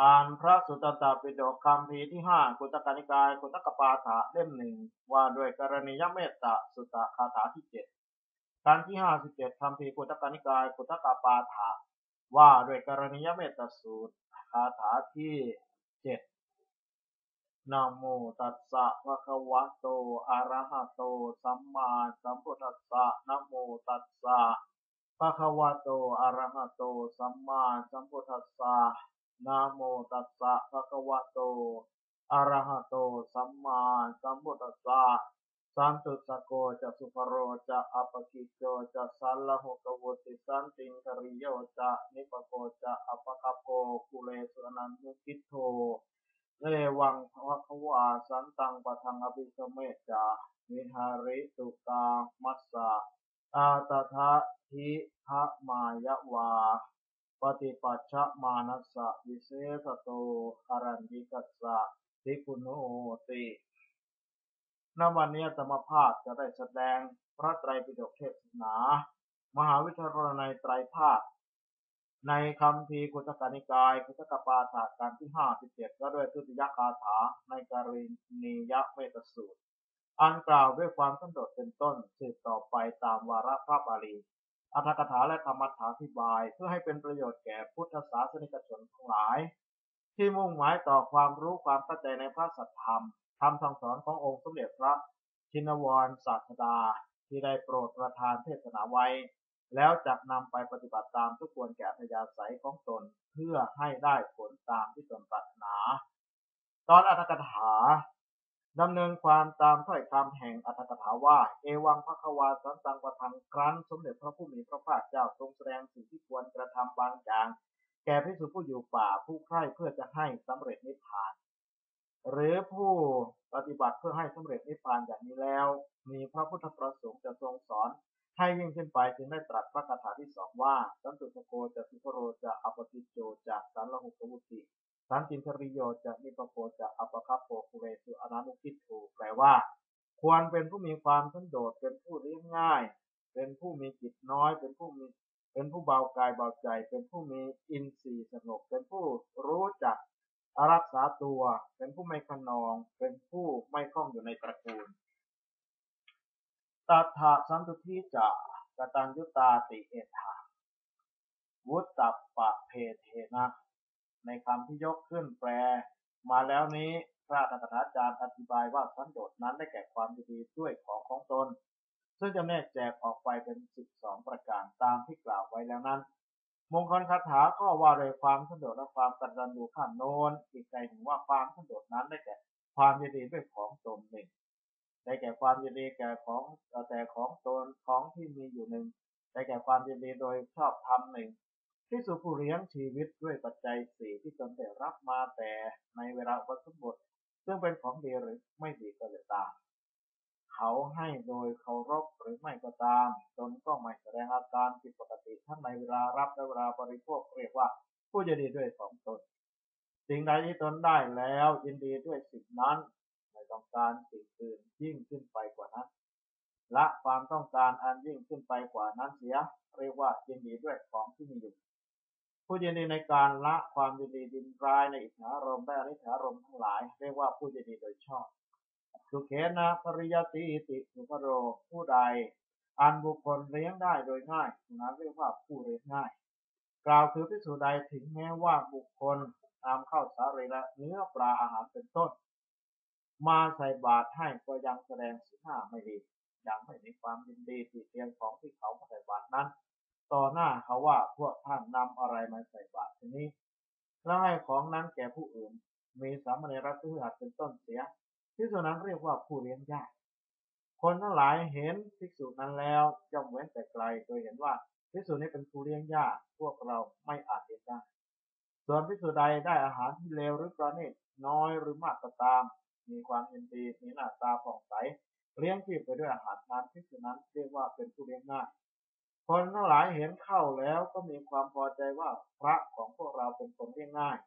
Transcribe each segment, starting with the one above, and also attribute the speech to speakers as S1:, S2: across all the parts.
S1: อ่านพระสุตตปิฎกคำพีที่ห้ากุตกานิกายกุตกปาฐะเล่มหนึ่งว่าด้วยกรณียเมตตาสุตตคาถาที่เจ็ดการที่ห้าสิบเจ็ดคำพีกุตกานิกายกุตกปาฐะว่าด้วยกรณียเมตตาสูตรคาถาที่เจ็ดนะโมตัสสะภะคะวะโต อะระหะโต สัมมาสัมพุทธัสสะนะโมตัสสะภะคะวะโต อะระหะโต สัมมาสัมพุทธัสสะ นะโมตัสสะภะคะวะโต อะระหะโต สัมมาสัมพุทธัสสะสันตุสโกจะสุภโรจะอปกิโจจะสัลลหุกวุติสันติงคริโยจะนิปโกจะอปคโปกุเลสุนันตุกิโทเรวังภะคะวาสันตังปะทังอภิสเมจามิหาริตุกามัสสะอาตถะทิหะมายะวา ปฏิปัชชะมานัสสะวิเศษโตอรัญญิกัสสะทิคุโนติณวันนี้ธรรมภาคจะได้แสดงพระไตรปิฎกเทศนา มหาวิทยาลัยในไตรภาค ในคำพีกุตกานิกายกุตกปาฐาการที่ห้าสิบเจ็ดก็ด้วยทุติยคาถาในการินียเมตสูตรอันกล่าวด้วยความสันโดษเป็นต้นสืบต่อไปตามวาระพระบาลี อัธกถาและธรรมถาธิบาย เพื่อให้เป็นประโยชน์แก่พุทธศาสนิกชนทั้งหลาย ที่มุ่งหมายต่อความรู้ความเข้าใจในพระสัทธรรมคำสั่งสอนขององค์สมเด็จพระชินวรศาสดา ที่ได้โปรดประทานเทศนาไว้ แล้วจักนำไปปฏิบัติตามทุกควรแก่อัธยาศัยของตนเพื่อให้ได้ผลตามที่ตนปรารถนา ตอนอัตถกถา ดำเนินความตามถ้อยคำแห่งอัตถกถาว่า เอวังพระควาสันตังประทังครั้น สมเด็จพระผู้มีพระภาคเจ้าทรงแสดงสิ่งที่ควรกระทำบางอย่าง แก่พิสุผู้อยู่ป่าผู้ใคร่เพื่อจะให้สำเร็จนิพพาน หรือผู้ปฏิบัติเพื่อให้สำเร็จนิพพานอย่างนี้แล้ว มีพระพุทธประสงค์จะทรงสอนให้ยิ่งขึ้นไปจึงได้ตรัสพระคาถาที่สองว่า สันตุสโกจะสุโรจะอปติโจจะสันละหุกวุติ สันติทริโยจะนิปโปจะอัปคัปโปคุเรสุอนานุกิทูแปลว่า ควรเป็นผู้มีความสันโดษเป็นผู้เรียบง่าย เป็นผู้มีจิตน้อย เป็นผู้มีเป็นผู้เบากายเบาใจ เป็นผู้มีอินทรีย์สงบเป็นผู้รู้จักรักษาตัว เป็นผู้ไม่ขนอง เป็นผู้ไม่คล้องอยู่ในตระกูลตัถาสันตุทิจะกตัญยุตาติเอธาวุตตปะเพเทนะ ในคำที่ยกขึ้นแปล มาแล้วนี้พระอัฏฐาจารย์อธิบายว่าสันโดษนั้นได้แก่ความดีด้วยของของตน ซึ่งจะแนกแจกออกไปเป็นสิบสองประการตามที่กล่าวไว้แล้วนั้น มงคลคาถาก็ว่าโดยความสันโดษและความกตัญญูข้ามโน้นอีกใจถึงว่าความสันโดษนั้นได้แก่ความยินดีด้วยของตนหนึ่งได้แก่ความยินดีแก่ของแต่ของตนของที่มีอยู่หนึ่งได้แก่ความยินดีโดยชอบธรรมหนึ่ง ที่สุผู้เลี้ยงชีวิตด้วยปัจจัยสี่ที่ตนได้รับมาแต่ในเวลาอุปสมบทซึ่งเป็นของดีหรือไม่ดีก็เลยตาม เขาให้โดยเคารพหรือไม่ก็ตาม ตนก็ไม่แสดงอาการผิดปกติทั้งในเวลารับและเวลาบริโภคเรียกว่าผู้ยินดีด้วยของตน สิ่งใดที่ตนได้แล้วยินดีด้วยสิ่งนั้นไม่ต้องการสิ่งอื่นยิ่งขึ้นไปกว่านั้นละความต้องการอันยิ่งขึ้นไปกว่านั้นเสีย เรียกว่ายินดีด้วยของที่มีอยู่ ผู้ยินดีในการละความยินดีดินร้ายในอิทธารมและอนิถารมทั้งหลาย เรียกว่าผู้ยินดีโดยชอบสุเขนะปริยติติสุภโรผู้ใด อันบุคคลเลี้ยงได้โดยง่ายนั้นเรียกว่าผู้เลี้ยงง่าย กล่าวคือพิสูจใดถึงแม้ว่าบุคคลนำเข้าสารีละเนื้อปลาอาหารเป็นต้น มาใส่บาตรให้ก็ยังแสดงสีหน้าไม่ดียังไม่มีความยินดีที่เพียงของที่เขาใส่บาตรนั้น ต่อหน้าเขาว่าพวกท่านนำอะไรมาใส่บาตรทีนี้ แล้วให้ของนั้นแก่ผู้อื่น มีสามเณรพฤหัสเป็นต้นเสียที่ส่วนนั้นเรียกว่าผู้เลี้ยงยากคนทั้งหลายเห็นภิกษุนั้นแล้วย่อมเว้นแต่ไกลโดยเห็นว่าภิกษุนี้เป็นผู้เลี้ยงยากพวกเราไม่อาจเลี้ยงได้ส่วนภิกษุใดได้อาหารที่เลวหรือประณีตน้อยหรือมากก็ตาม มีความยินดีมีหน้าตาผ่องใสเลี้ยงชีพไปด้วยอาหารนั้นภิกษุนั้นเรียกว่าเป็นผู้เลี้ยงง่าย คนทั้งหลายเห็นเข้าแล้วก็มีความพอใจว่าพระของพวกเราเป็นคนเรียง่าย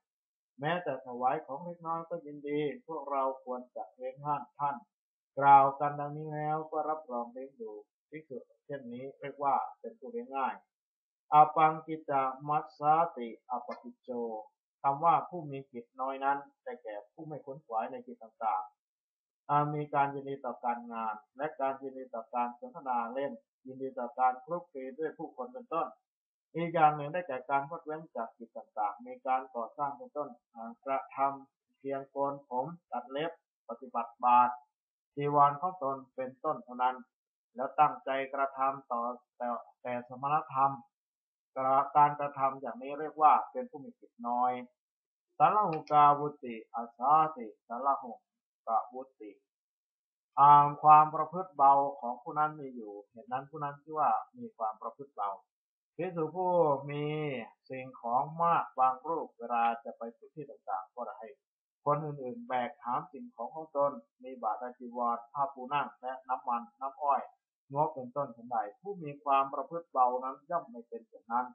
S1: แม้แต่ถวายของเล็กน้อยก็ยินดี พวกเราควรจะเลี้ยงท่านท่าน กล่าวกันดังนี้แล้วก็รับรองเลี้ยงดูที่สุดเช่นนี้เรียกว่าเป็นผู้เลี้ยงง่ายอาปังกิจามัสสาติอปปิโจคำว่าผู้มีกิจน้อยนั้นได้แก่ผู้ไม่ขนขวายในกิจต่างๆ อามีการยินดีต่อการงาน และการยินดีต่อการสนทนาเล่น ยินดีต่อการคลุกคลีด้วยผู้คนเป็นต้น อีกอย่างหนึ่งได้แก่การพดเว้นจากกิจต่างๆ มีการก่อสร้างเป็นต้นกระทำเพียงโกนผมตัดเล็บ ปฏิบัติบาตรจีวรของตนเป็นต้นเท่านั้น แล้วตั้งใจกระทำต่อแต่แต่สมณธรรมการกระทำอย่างนี้เรียกว่าเป็นผู้มีจิตน้อยสารหุกาวุติอาสาติสารหุ กาวุติอ่างความประพฤติเบาของผู้นั้นมีอยู่ เห็นนั้นผู้นั้นชื่ว่ามีความประพฤติเบาพิสุผู้มีสิ่งของมากบางรูปเวลาจะไปสู่ที่ต่างๆ ก็ได้คนอื่นๆ แบกถามสิ่งของของตนมีบาตรจีวรผ้าปูนั่งและน้ำมันน้ำอ้อยงอกเป็นต้นทันใดผู้มีความประพฤติเบานั้นย่อมไม่เป็นเช่นนั้น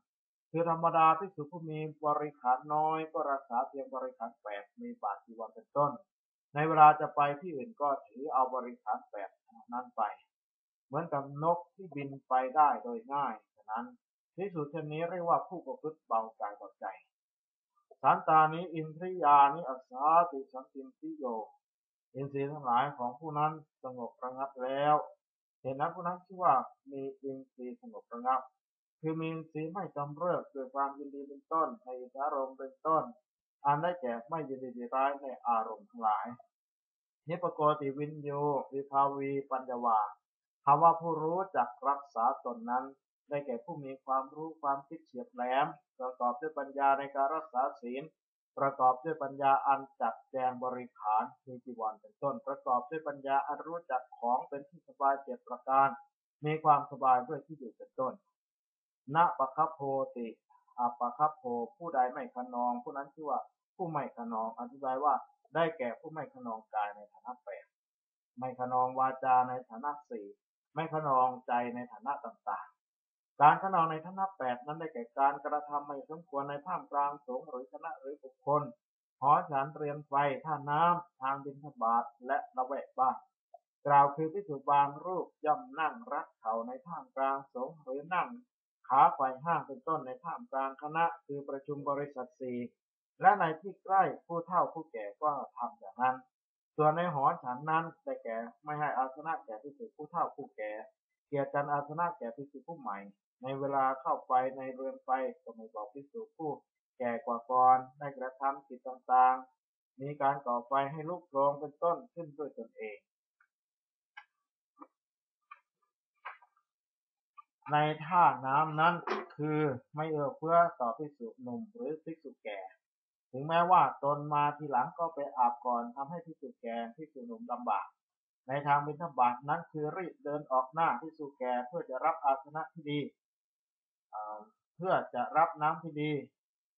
S1: คือธรรมดาที่สุผู้มีบริขารน้อยก็รักษาเพียงบริขารแปดมีบาตรจีวรเป็นต้น ในเวลาจะไปที่อื่นก็ถือเอาบริขารแปดนั้นไป เหมือนกับนกที่บินไปได้โดยง่ายฉะนั้นที่สุดเช่นนี้เรียกว่าผู้ประพฤติเบากายเบาใจ สันตานิอินทริยานิอัสสาติสันติสิโย อินทรีย์ทั้งหลายของผู้นั้นสงบระงับแล้วเห็นนั้นผู้นั้นชื่อว่ามีอินทรีย์สงบระงับ คือมีอินทรีย์ไม่จำเริกด้วยความยินดีเป็นต้นในอารมณ์เป็นต้น อันได้แก่ไม่ยินดีร้ายในอารมณ์ทั้งหลายนิปโกติวินโยวิภาวีปัญญวาคำว่าผู้รู้จักรักษาตนนั้น ได้แก่ผู้มีความรู้ความคิดเฉียบแหลม ประกอบด้วยปัญญาในการรักษาศีล ประกอบด้วยปัญญาอันจัดแจงบริขารมีจีวรเป็นต้น ประกอบด้วยปัญญาอันรู้จักของเป็นที่สบายเจ็ดประการ มีความสบายด้วยที่อยู่เป็นต้นณปะคโพติ อัปะคับโพผู้ใดไม่ขนอง ผู้นั้นชื่อว่าผู้ไม่ขนอง อธิบายว่าได้แก่ผู้ไม่ขนองกายในฐานะแปดไม่ขนองวาจาในฐานะสี่ไม่ขนองใจในฐานะต่างๆ การขนองในฐานะแปดนั้นได้แก่การกระทำไม่สมควรในท่ามกลางสงหรือคณะหรือบุคคลหอฉันเรียนไฟท่าน้ำทางบินทบาทและละแวกบ้านกล่าวคือพิสุบางรูปย่อมนั่งรักเขาในท่ามกลางสงหรือนั่ง ขาไฟห้างเป็นต้นในท่ามกลางคณะคือประชุมบริษัทสี่และในที่ใกล้ผู้เฒ่าผู้แก่ก็ทำอย่างนั้น ส่วนในหอฉันนั้นได้แก่ไม่ให้อาสนะแก่พิสุผู้เฒ่าผู้แก่ เกียรติันอาสนะแก่พิสุผู้ใหม่ ในเวลาเข้าไปในเรือนไฟก็ไม่บอกพิสูจผู้แก่กว่าก่อนได้กระทำกิจต่างๆ มีการก่อไฟให้ลุกโรงเป็นต้นขึ้นด้วยตนเอง ในท่าน้ำนั้น คือไม่เอื้อเฟื้อต่อพิสุหนุ่มหรือพิสุแก่ ถึงแม้ว่าตนมาทีหลังก็ไปอาบก่อนทำให้พิสุแก่พิสุหนุ่มลำบาก ในทางบิณฑบาตนั้นคือรีบเดินออกหน้าพิสุแก่เพื่อจะรับอาสนะที่ดีเพื่อจะรับน้ำที่ดี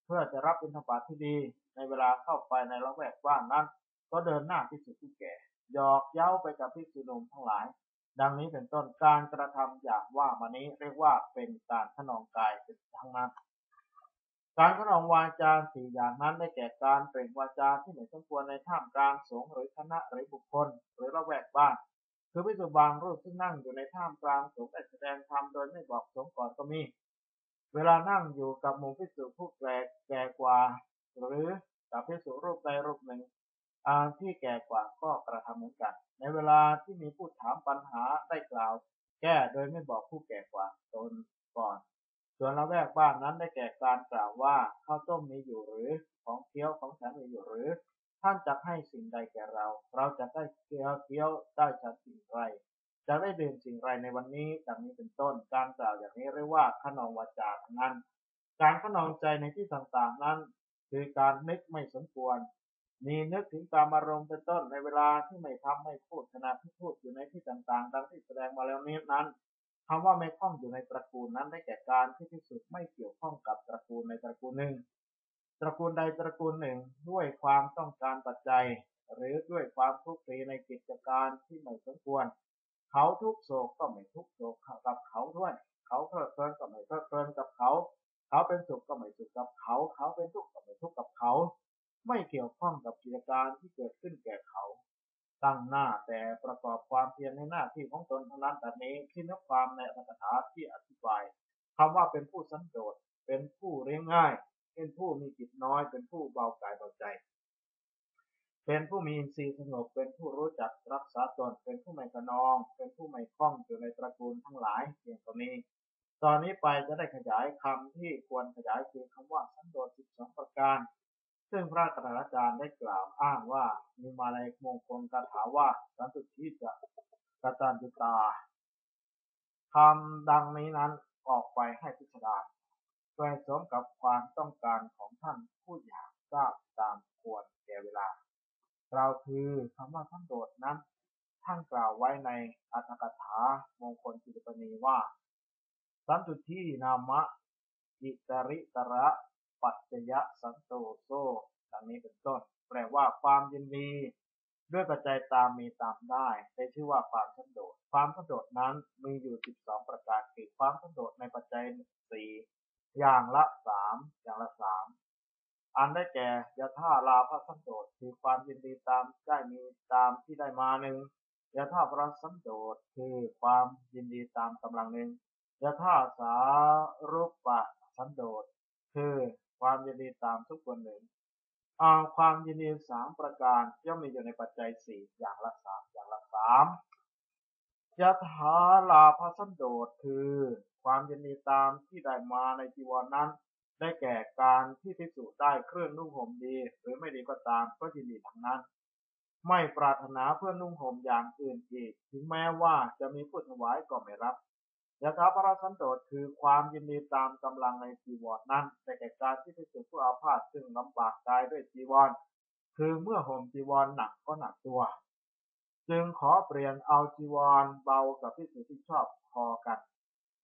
S1: เพื่อจะรับบิณฑบาตที่ดี ในเวลาเข้าไปในละแวกว่างนั้น ก็เดินหน้าพิสุที่แก่หยอกเย้าไปกับพิสุหนมทั้งหลาย ดังนี้เป็นต้นการกระทำอย่างว่ามานี้เรียกว่าเป็นการขนองกายเป็นทั้งนั้น การขนองวาจาสี่อย่างนั้นได้แก่การเปล่งวาจาที่ไม่สมควรในท่ามกลางสงฆ์หรือคณะหรือบุคคล หรือละแวกบ้านคือพิสุบางรูปที่นั่งอยู่ในท่ามกลางสงฆ์ได้แสดงธรรมโดยไม่บอกสงฆ์ก่อนก็มี เวลานั่งอยู่กับหมู่พิสุผู้แก่แก่กว่า หรือกับพิสุรูปใดรูปหนึ่ง อาที่แก่กว่าก็กระทำเหมือนกัน ในเวลาที่มีผู้ถามปัญหาได้กล่าว แก้โดยไม่บอกผู้แก่กว่าตนก่อน ส่วนละแวกบ้านนั้นได้แก่การกล่าวว่าข้าวต้มมีอยู่หรือของเคี้ยวของฉันมีอยู่หรือ ท่านจะให้สิ่งใดแก่เรา เราจะได้เคี้ยวเคี้ยวได้ฉันสิ่งไรจะได้ดื่มสิ่งไรในวันนี้ดังนี้เป็นต้น การกล่าวอย่างนี้เรียกว่าขนองวาจานั้น การขนองใจในที่ต่างๆนั้น คือการนึกไม่สมควร มีนึกถึงการอารมณ์เป็นต้นในเวลาที่ไม่ทำไม่พูดขณะที่พูดอยู่ในที่ต่างๆ ดังที่แสดงมาแล้วนี้นั้นคำว่าไม่ข้องอยู่ในตระกูลนั้นได้แก่การที่ที่สุดไม่เกี่ยวข้องกับตระกูลในตระกูลหนึ่ง ตระกูลใดตระกูลหนึ่งด้วยความต้องการปัจจัย หรือด้วยความทุกข์ในกิจการที่ไม่สมควร เขาทุกโศกก็ไม่ทุกโศกกับเขาด้วย เขาเพลิดเพลินก็ไม่เพลิดเพลินกับเขา เขาเป็นสุขก็ไม่สุขกับเขา เขาเป็นทุกข์ก็ไม่ทุกข์กับเขา ไม่เกี่ยวข้องกับกิจการที่เกิดขึ้นแก่เขา ตั้งหน้าแต่ประกอบความเพียรในหน้าที่ของตนเท่านั้นแต่นี้ที่นักความในอัตถาที่อธิบายคำว่าเป็นผู้สันโดษเป็นผู้เรียงง่าย เป็นผู้มีจิตน้อย เป็นผู้เบากายเบาใจ เป็นผู้มีอินทรีย์สงบ เป็นผู้รู้จักรักษาตน เป็นผู้ไม่กระนอง เป็นผู้ไม่คล้องอยู่ในตระกูลทั้งหลายเพียงตัวนี้ตอนนี้ไปจะได้ขยายคำที่ควรขยายคือคำว่าสันโดษ12 ประการ ซึ่งพระกระอาจารย์ได้กล่าวอ้างว่ามีมาในมงคลคาถาว่าสันตุทิจะกตัญจุตาคำดังนี้นั้นออกไปให้พิจารณาโดยสมกับความต้องการของท่านผู้อยากทราบตามควรแก่เวลา เราคือคำว่าทั้งโดดนั้น ท่านกล่าวไว้ในอัตถกถามงคลจิตปณีว่า สันตุทีนามะอิตริตระ ปัจจยะสันโตโซดังนี้เป็นต้น แปลว่าความยินดีด้วยปัจจัยตามมีตามได้ได้ชื่อว่าความสันโดษ ความสันโดษนั้นมีอยู่ 12 ประการคือความสันโดษในปัจจัยสี่อย่างละสามอย่างละสามอันได้แก่ยะท่าลาภสันโดษคือความยินดีตามได้มีตามที่ได้มาหนึ่งยะท่าพระสันโดษคือความยินดีตามกำลังหนึ่งยะท่าสารุปะสันโดษคือ ความยินดีตามทุกคนหนึ่งอาความยินดีสามประการย่อมมีอยู่ในปัจจัยสี่อย่างละสามอย่างละสามยะถาลาภสันโดษคือ ความยินดีตามที่ได้มาในจีวรนนั้น ได้แก่การที่พิสูจน์ได้เครื่องนุ่งห่มดี หรือไม่ดีก็ตามก็ยินดีทั้งนั้น ไม่ปรารถนาเพื่อนุ่งห่มอย่างอื่นอีก ถึงแม้ว่าจะมีผู้ถวายก็ไม่รับ ยะถาพระสันโดษคือความยินดีตามกำลังในจีวรนั้น แต่แก่การที่พิสูจผู้อาพาธซึ่งลำบากกายด้วยจีวร คือเมื่อห่มจีวรหนักก็หนักตัว จึงขอเปลี่ยนเอาจีวรเบากับพิสูจที่ชอบพอกัน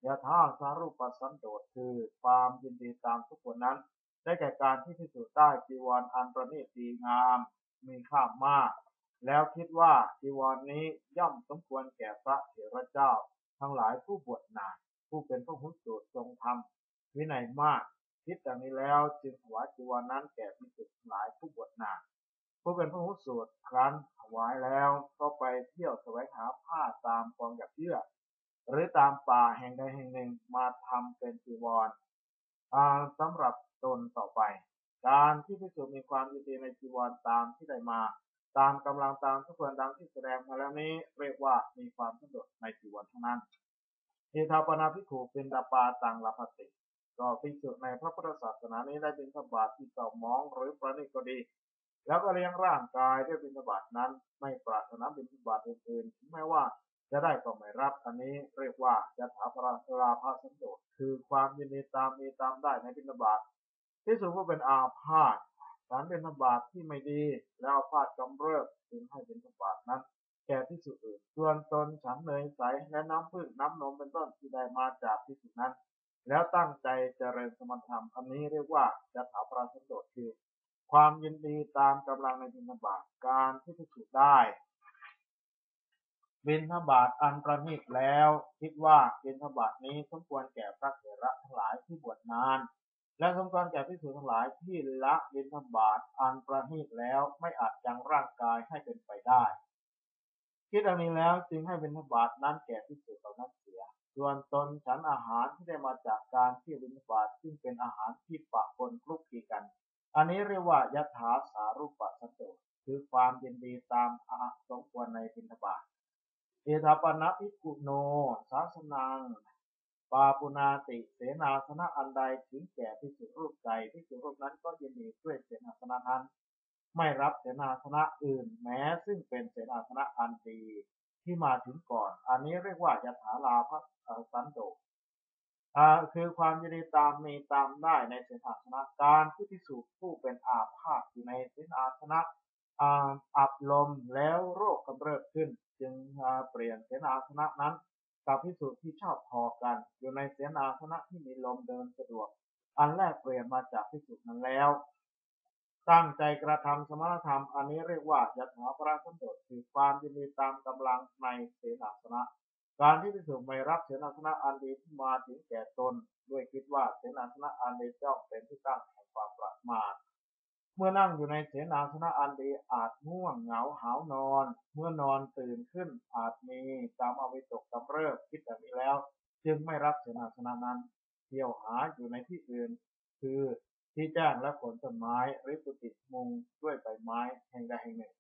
S1: ยะถาสารุปสันโดษคือความยินดีตามทุกคนนั้น ได้แก่การที่พิสูจได้จีวรอันประณีตดีงาม มีค่ามาก แล้วคิดว่าจีวรนนี้ย่อมสมควรแก่พระเถระเจ้า ทั้งหลายผู้บวชนาน ผู้เป็นพระหุสูตรทรงธรรมวินัยมาก คิดดังนี้แล้วจึงถวายจีวรนั้นแก่พิสุทั้งหลายผู้บวชนาน ผู้เป็นพระหุสูตรครั้นถวายแล้วก็ไปเที่ยวแสวงหาผ้าตามกองหยักเยื่อหรือตามป่าแห่งใดแห่งหนึ่งมาทำเป็นจีวรสำหรับตนต่อไป การที่พิสุมีความยินดีในจีวรตามที่ได้มา ตามกำลังตามทุกคนดังที่แสดงมาแล้วนี้เรียกว่ามีความสะดวกในจีวรทั้งนั้นเอทาปนาพิขูเป็นดาปาตังลาภติก็พิสุในพระพุทธศาสนานี้ได้เป็นสบาทที่เก่ามองหรือประณีตก็ดี แล้วก็เลี้ยงร่างกายด้วยบิณฑบาตนั้นไม่ปรารถนาบิณฑบาตอื่นๆถึงแม้ว่าจะได้ก็ไม่รับอันนี้เรียกว่าจะถาปราลาภาสันโดษคือความยินดีตามมีตามได้ในบิณฑบาตที่สุดก็เป็นอาพาธ สารเป็นบาตที่ไม่ดีแล้วพาดกำเริบจึงให้เป็นบาตนั้น แก่ที่สุดอื่นส่วนตนฉันเนยใสและน้ำผึ้งน้ำนมเป็นต้นที่ได้มาจากที่สุดนั้น แล้วตั้งใจเจริญสมถะอันนี้เรียกว่าจะถาปราสันโดษคือ ความยินดีตามกำลังในบิณฑบาตการที่พิสูจได้ บิณฑบาตอันประณีตแล้ว คิดว่าบิณฑบาตนี้สมควรแก่พระเถระทั้งหลายที่บวชนาน และสมควรแก่พิสูจทั้งหลายที่ละบิณฑบาตอันประณีตแล้วไม่อาจยังร่างกายให้เป็นไปได้ คิดดังนี้แล้วจึงให้บิณฑบาตนั้นแก่พิสูจเหล่านั้นเสีย ส่วนตนฉันอาหารที่ได้มาจากการที่บิณฑบาตซึ่งเป็นอาหารที่ปะปนคลุกคลีกัน อันนี้เรียกว่ายถาสารุปสันโดคือความยินดีตามอาสมควรในบิณฑบาตเอธาปนะพิกุโนสาสนัง ปาปุนาติเสนาสนะอันใดถึงแก่ที่สุรูปใจที่สุรูปนั้นก็ยินดีด้วยเสนาสนะนั้นไม่รับเสนาสนะอื่นแม้ซึ่งเป็นเสนาสนะอันดีที่มาถึงก่อน อันนี้เรียกว่ายถาลาภสันโดอ่าคือความยินดีตามมีตามได้ในเสนาสนะการที่พิสูจผู้เป็นอาภาษอยู่ในเสนาสนะอาอับลมแล้วโรคกำเริบขึ้น จึงเปลี่ยนเสนาสนะนั้น กับพิสูจน์ที่ชอบพอกัน อยู่ในเสนาสนะที่มีลมเดินสะดวก อันแรกเปลี่ยนมาจากพิสูจน์นั้นแล้ว ตั้งใจกระทำสมณธรรม อันนี้เรียกว่ายถาพระสันโดษคือความยินดีตามกำลังในเสนาสนะ การที่พิสูจน์ไม่รับเสนาสนะอันดีที่มาถึงแก่ตน ด้วยคิดว่าเสนาสนะอันดีจ้องเป็นที่ตั้งแห่งความประมาท เมื่อนั่งอยู่ในเสนาสนะอันดีอาจง่วงเหงาหาวนอน เมื่อนอนตื่นขึ้นอาจมีตามอวิตกกำเริบคิดแบบนี้แล้ว จึงไม่รับเสนาสนะนั้นเที่ยวหาอยู่ในที่อื่น คือที่แจ้งและขนต้นไม้หรือกุฏิมุงด้วยใบไม้แห่งใดแห่งหนึ่ง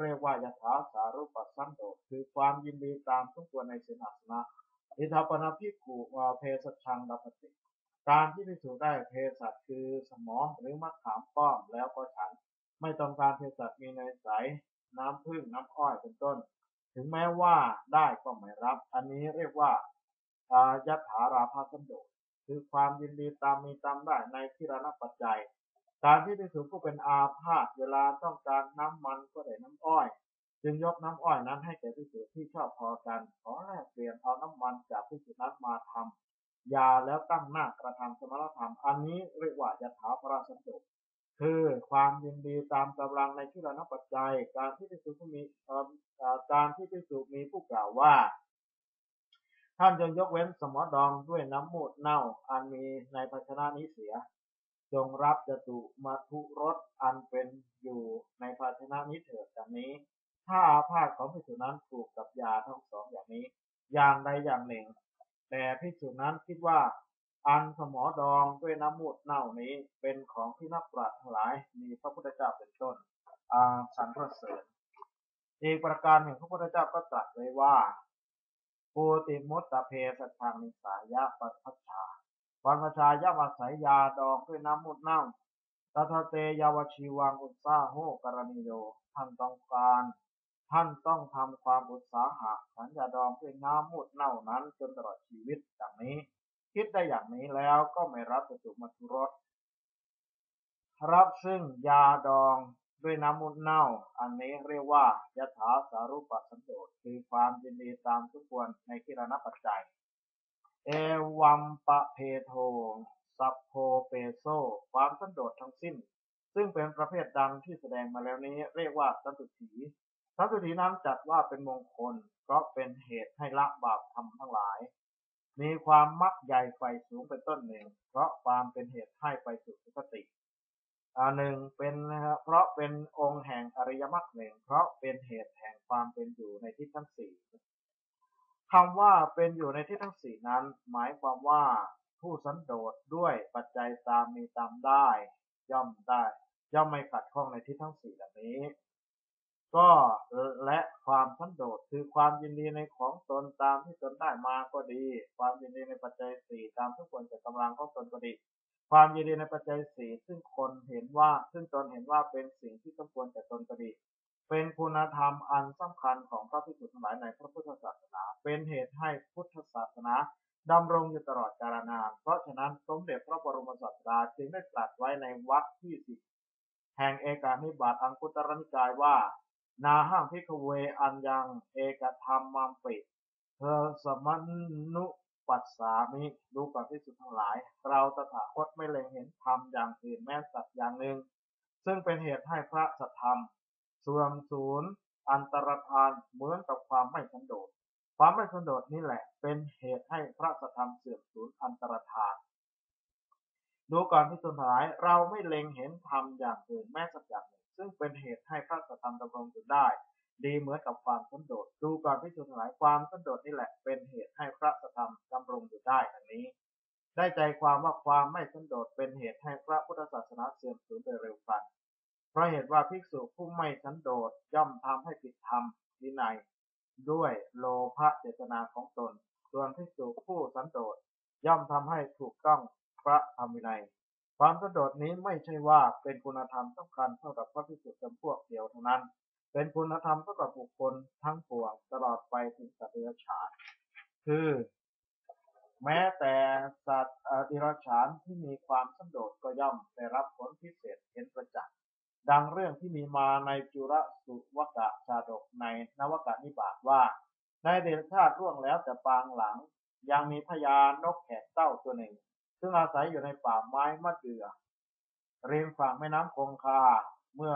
S1: เรียกว่ายถาสารุปสันโดคือความยินดีตามสมควรในเสนาสนะอิทาปนาพิกุวาเพศชังดัปติ การที่พิสูจได้เภสัชคือสมองหรือมะขามป้อมแล้วก็ฉัน ไม่ต้องการเภสัชมีในใสน้ำพึ่งน้ำอ้อยเป็นต้น ถึงแม้ว่าได้ก็ไม่รับ อันนี้เรียกว่ายัถาราภาสันโดษคือความยินดีตามมีตามได้ในที่ระนับปัจจัย การที่พิสูจผู้เป็นอาพาธเวลาต้องการน้ำมันก็ได้น้ำอ้อย จึงยกน้ำอ้อยนั้นให้แก่พิสูจที่ชอบพอกันขอแลกเปลี่ยนเอาน้ำมันจากพิสูจนั้นมาทำ ยาแล้วตั้งหน้ากระทำสมณธรรม อันนี้เรียกว่ายถาพระสันโดคือความยินดีตามกำลังในที่ระนับปัจจัย การที่พิสูจมีการที่พิสูจมีผู้กล่าวว่า ท่านจงยกเว้นสมอดองด้วยน้ำมูดเน่า อันมีในภาชนะนี้เสีย จงรับจตุมาทุรสอันเป็นอยู่ในภาชนะนี้เถิดดังนี้ ถ้าอาพาธของพิสุนั้นถูกกับยาทั้งสองอย่างนี้ อย่างใดอย่างหนึ่ง แต่พิสุนั้นคิดว่า อันสมอดองด้วยน้ำมูดเน่านี้เป็นของที่นักปราชญ์ทั้งหลาย มีพระพุทธเจ้าเป็นต้น อาสันพระเสริญอีกประการหนึ่งพระพุทธเจ้าก็ตรัสไว้ว่าปูติมุตตะเพสัทางนิสายะปัพชาปัพชายะอาศัยยาดองด้วยน้ำมูดเน่าตถเตยาวชีวังอุตสาโหกรณิโยท่านต้องการ ท่านต้องทำความอุตสาหะฉันยาดองด้วยน้ำมูดเน่านั้นจนตลอดชีวิตดังนี้ คิดได้อย่างนี้แล้วก็ไม่รับจตุมัทุรสรับซึ่งยาดองด้วยน้ำมูลเน่า อันนี้เรียกว่ายถาสารุปสันโดษคือความยินดีตามทุกควรในกิรณปัจจัย เอวัมปะเพโทสัพโพเปโซความสันโดษทั้งสิ้น ซึ่งเป็นประเภทดังที่แสดงมาแล้วนี้เรียกว่าสันตุถี สันตุถีนั้นจัดว่าเป็นมงคล เพราะเป็นเหตุให้ละบาปทำทั้งหลาย มีความมักใหญ่ไฟสูงเป็นต้นหนึ่ง เพราะความเป็นเหตุให้ไปสู่สุคติอ่าหนึ่งเป็นเพราะเป็นองค์แห่งอริยมรรคหนึ่งเพราะเป็นเหตุแห่งความเป็นอยู่ในที่ทั้งสี่คำว่าเป็นอยู่ในที่ทั้งสี่นั้น หมายความว่าผู้สันโดษด้วยปัจจัยตามมีตามได้ ย่อมได้ย่อมไม่ขัดข้องในที่ทั้งสี่เหล่านี้ ก็และความสันโดษคือความยินดีในของตนตามที่ตนได้มาก็ดี ความยินดีในปัจจัยสี่ตามทุกคนจะกำลังของตนก็ดี ความยินดีในปัจจัยสี่ซึ่งคนเห็นว่า ซึ่งตนเห็นว่าเป็นสิ่งที่สมควรแก่ตนก็ดี เป็นคุณธรรมอันสำคัญของพระภิกษุทั้งหลายในพระพุทธศาสนา เป็นเหตุให้พุทธศาสนาดำรงอยู่ตลอดกาลนาน เพราะฉะนั้นสมเด็จพระบรมศาสดาจึงได้ตรัสไว้ในวรรคที่สิบแห่งเอกานิบาตอังคุตรนิกายว่า นาห้างพิกเวอันยัง เอกธรรมมังปิเธอสมันุปัสสามิดูก่อนที่สุดทั้งหลาย เราตถาคตไม่เล็งเห็นธรรมอย่างอื่นแม้สัตว์อย่างหนึ่ง ซึ่งเป็นเหตุให้พระสัทธรรมส่วนศูนย์อันตรธานเหมือนกับความไม่สันโดษความไม่สันโดษนี่แหละ เป็นเหตุให้พระสัทธรรมเสื่อมสูญอันตรธานดูก่อนที่สุดท้าย เราไม่เล็งเห็นธรรมอย่างอื่นแม้สักอย่าง ซึ่งเป็นเหตุให้พระสัทธรรมดำรงอยู่ได้ ดีเหมือนกับความสันโดษดูก่อนพิจารณาความสันโดษนี่แหละเป็นเหตุให้พระธรรมดำรงอยู่ได้ดังนี้ ได้ใจความว่าความไม่สันโดษเป็นเหตุให้พระพุทธศาสนาเสื่อมสูญโดยเร็วพลันเพราะเหตุว่าภิกษุผู้ไม่สันโดษย่อมทำให้ผิดธรรมวินัยด้วยโลภะเจตนาของตน ส่วนภิกษุผู้สันโดษย่อมทำให้ถูกต้องพระธรรมวินัย ความสันโดษนี้ไม่ใช่ว่าเป็นคุณธรรมสำคัญเท่ากับพระภิกษุจำพวกเดียวเท่านั้น เป็นคุณธรรมสำหรับบุคคลทั้งปวงตลอดไปถึงสัตว์เดรัจฉาน คือ แม้แต่สัตว์เดรัจฉานที่มีความสันโดษก็ย่อมได้รับผลพิเศษเห็นประจักษ์ดังเรื่องที่มีมาในจุรสุวกะชาดกในนวกะนิบาตว่า ในเดชชาติร่วงแล้วแต่ปางหลัง ยังมีพญานกแขกเต้าตัวหนึ่ง ซึ่งอาศัยอยู่ในป่าไม้มะเดื่อริมฝั่งแม่น้ำคงคาเมื่อ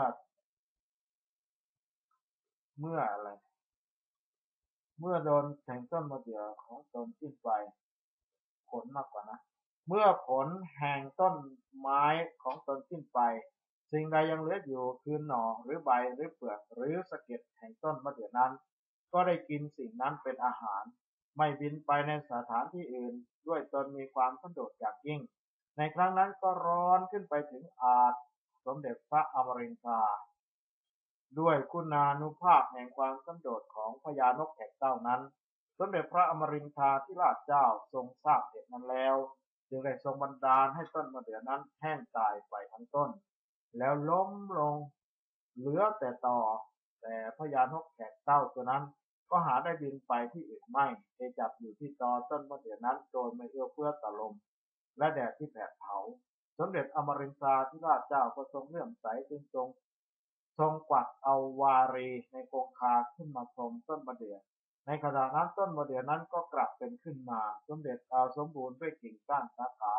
S1: เมื่ออะไรเมื่อโดนแทงต้นมะเดื่อของตนสิ้นไป ผลมากกว่านะ เมื่อผลแห่งต้นไม้ของตนสิ้นไป สิ่งใดยังเหลืออยู่คือหน่อหรือใบหรือเปลือกหรือสะเก็ดแห่งต้นมะเดื่อนั้น ก็ได้กินสิ่งนั้นเป็นอาหาร ไม่บินไปในสถานที่อื่น ด้วยตนมีความสันโดษอย่างยิ่ง ในครั้งนั้นก็ร้อนขึ้นไปถึงอาจสมเด็จพระอมรินทราด้วยคุณานุภาพแห่งความสันโดษของพญานกแขกเต้านั้น สมเด็จพระอมรินทราธิราชเจ้าทรงทราบเหตุนั้นแล้ว จึงได้ทรงบันดาลให้ต้นมะเดื่อนั้นแห้งตายไปทั้งต้น แล้วล้มลง เหลือแต่ต่อแต่พญานกแขกเต้าตัวนั้น ก็หาได้บินไปที่อื่นไม่เอจับอยู่ที่ตอต้นมะเดื่อนั้นโดยไม่เอื้อเฟื้อต่อลม และแดดที่แผดเผา สมเด็จอมรินทราธิราชเจ้าก็ทรงเลื่อมใสจึงทรง ทรงกวักเอาวารีในคงคาขึ้นมาชมต้นมะเดื่อในขณะนั้นต้นมะเดื่อนั้นก็กลับเป็นขึ้นมา สมเด็จเอาสมบูรณ์ด้วยกิ่งก้านสาขา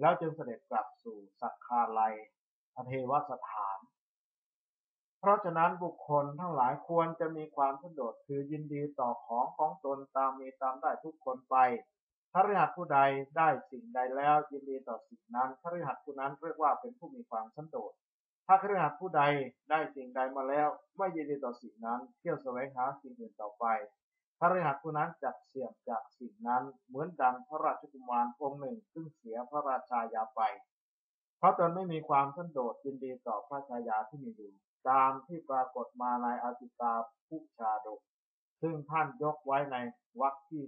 S1: แล้วจึงเสด็จกลับสู่สักคาลัยอเทวสถาน เพราะฉะนั้นบุคคลทั้งหลายควรจะมีความสันโดษคือยินดีต่อของของตนตามมีตามได้ทุกคนไปถ้าฤหัสผู้ใดได้สิ่งใดแล้วยินดีต่อสิ่งนั้นถ้าฤหัสผู้นั้นเรียกว่าเป็นผู้มีความสันโดษถ้าคฤหัสถ์ผู้ใดได้สิ่งใดมาแล้ว ไม่ยินดีต่อสิ่งนั้น เที่ยวแสวงหาสิ่งอื่นต่อไปคฤหัสถ์ผู้นั้นจักเสี่ยมจากสิ่งนั้น เหมือนดังพระราชกุมารองค์หนึ่งซึ่งเสียพระราชายาไป เพราะตนไม่มีความสันโดษยินดีต่อพระชายาที่มีอยู่ ตามที่ปรากฏมาในอติกาภูชาดก ซึ่งท่านยกไว้ในวรรคที่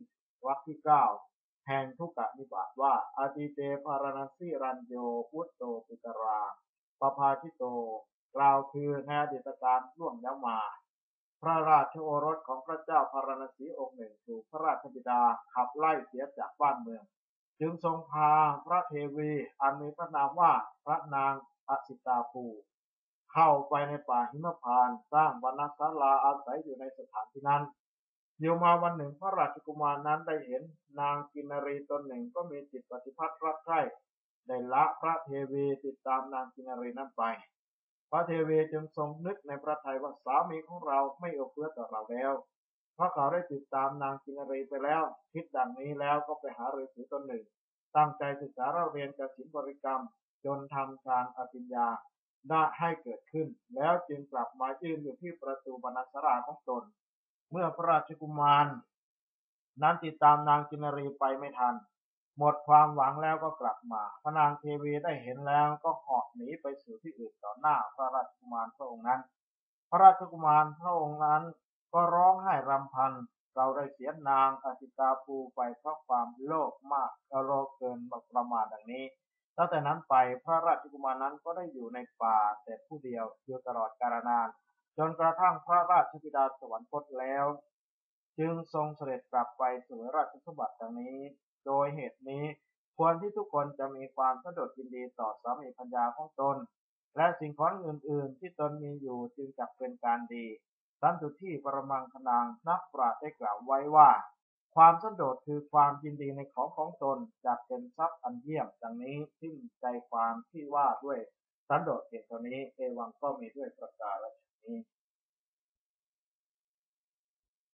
S1: วรรคที่เก้าแห่งทุกกนิบาตว่าอติเตภารณสีรันโยพุตโตปิตราปภาชิโต กล่าวคือในอดีตการล่วงแล้วมา พระราชโอรสของพระเจ้าพารณสีองค์หนึ่งถูกพระราชบิดาขับไล่เสียจากบ้านเมือง จึงทรงพาพระเทวีอันมีพระนามว่าพระนางอสิตาภู เข้าไปในป่าหิมพานต์สร้างวรรณศาลาอาศัยอยู่ในสถานที่นั้นอยู่มาวันหนึ่งพระราชกุมารนั้นได้เห็น นางกินรีตนหนึ่งก็มีจิตปฏิพัทธ์รักใคร่ได้ละพระเทวีติดตามนางกินรีนั้นไป พระเทวีจึงทรงนึกในพระทัยว่าสามีของเราไม่เอื้อเฟื้อต่อเราแล้วเพราะเขาได้ติดตามนางกินรีไปแล้ว คิดดังนี้แล้วก็ไปหาฤาษีตนหนึ่ง ตั้งใจศึกษาเราเรียนกสินบริกรรม จนทำฌานอภิญญา ได้ให้เกิดขึ้น แล้วจึงกลับมายืนอยู่ที่ประตูบรรณสราของตน เมื่อพระราชกุมารนั้นติดตามนางกินรีไปไม่ทัน หมดความหวังแล้วก็กลับมา พระนางเทวีได้เห็นแล้วก็หาะหนีไปสู่ที่อื่นต่อหน้าพระราชกุมารพระองค์นั้น พระราชกุมารพระองค์นั้นก็ร้องไห้รำพัน เราได้เสียนางอสิตาภูไปเพราะความโลภมากโลภเกินประมาณดังนี้ ตั้งแต่นั้นไปพระราชกุมารนั้นก็ได้อยู่ในป่าแต่ผู้เดียวอยู่ตลอดกาลนาน จนกระทั่งพระราชบิดาสวรรคตแล้ว จึงทรงเสด็จกลับไปสู่ราชสมบัติดังนี้ โดยเหตุนี้ควรที่ทุกคนจะมีความสะดดยินดีต่อสามีปัญญาของตน และสิ่งของอื่น ๆ ที่ตนมีอยู่จึงจักเป็นการดี สันตุที่ปรมังคนางนักปราชญ์ได้กล่าวไว้ว่า ความสันโดษคือความยินดีในของของตนจากเป็นทรัพย์อันเยี่ยมดังนี้ทิ้นใจความที่ว่าด้วยสันโดษเหตุนี้ เอวังก็มีด้วยประกาศ